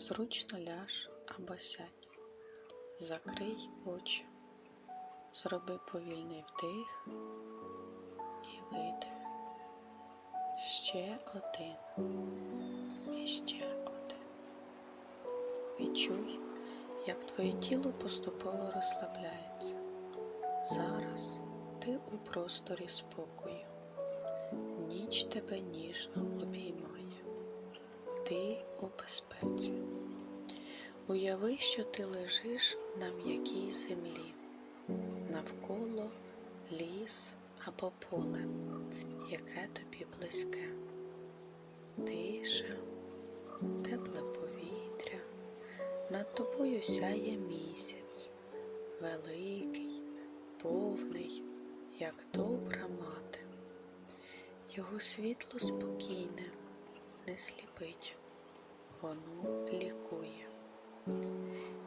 Зручно ляж або сядь, закрий очі, зроби повільний вдих і видих. Ще один і ще один. Відчуй, як твоє тіло поступово розслабляється. Зараз ти у просторі спокою. Ніч тебе ніжно обіймає. Ти у безпеці. Уяви, що ти лежиш на м'якій землі, навколо ліс або поле, яке тобі близьке. Тиша, тепле повітря, над тобою сяє місяць, великий, повний, як добра мати. Його світло спокійне, не сліпить, воно лікує.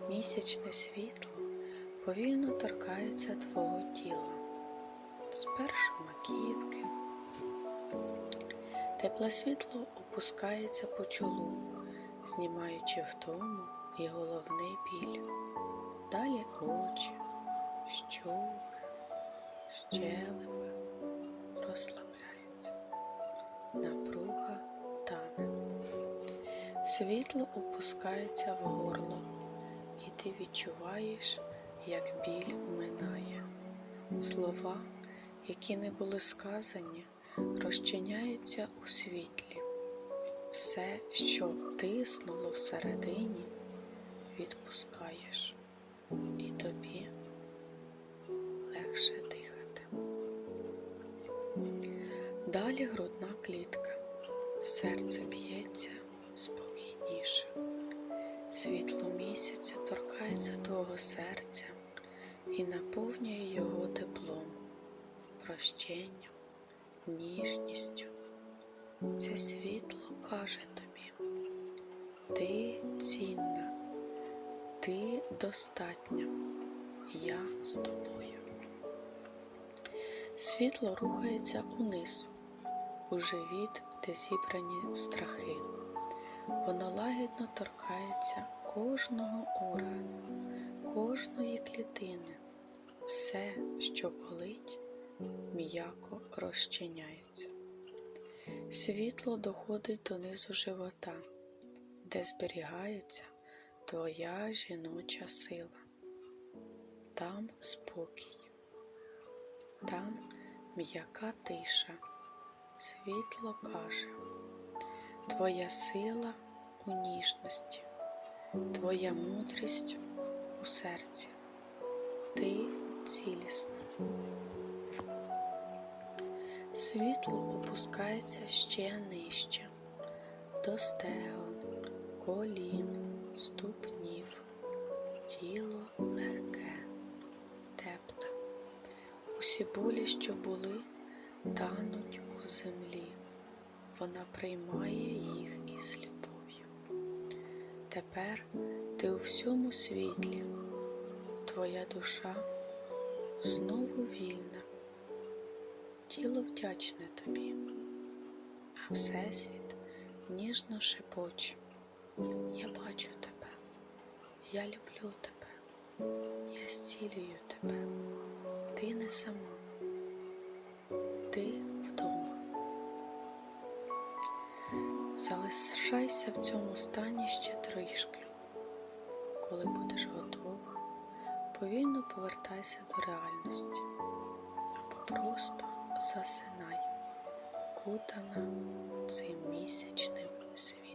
Місячне світло повільно торкається твого тіла, спершу маківки. Тепле світло опускається по чолу, знімаючи втому і головний біль. Далі очі, щоки, щелепи розслабляються. Напруга тане. Світло опускається в горло, і ти відчуваєш, як біль минає. Слова, які не були сказані, розчиняються у світлі. Все, що тиснуло всередині, відпускаєш, і тобі легше дихати. Далі грудна клітка, серце б'ється спокійніше. Світло місяця торкається твого серця і наповнює його теплом, прощенням, ніжністю. Це світло каже тобі, ти цінна, ти достатня, я з тобою. Світло рухається униз, у живіт, де зібрані страхи. Воно лагідно торкається кожного органу, кожної клітини. Все, що болить, м'яко розчиняється. Світло доходить донизу живота, де зберігається твоя жіноча сила. Там спокій, там м'яка тиша, світло каже. Твоя сила у ніжності, Твоя мудрість у серці, ти цілісна. Світло опускається ще нижче, до стегон, колін, ступнів, тіло легке, тепле. Усі болі, що були, тануть у землі вона приймає їх із любов'ю. Тепер ти у всьому світлі, твоя душа знову вільна, тіло вдячне тобі, а Всесвіт ніжно шепоче. Я бачу тебе, я люблю тебе, я зцілюю тебе, ти не сама, ти Залишайся в цьому стані ще трішки. Коли будеш готова, повільно повертайся до реальності або просто засинай, окутана цим місячним світлом.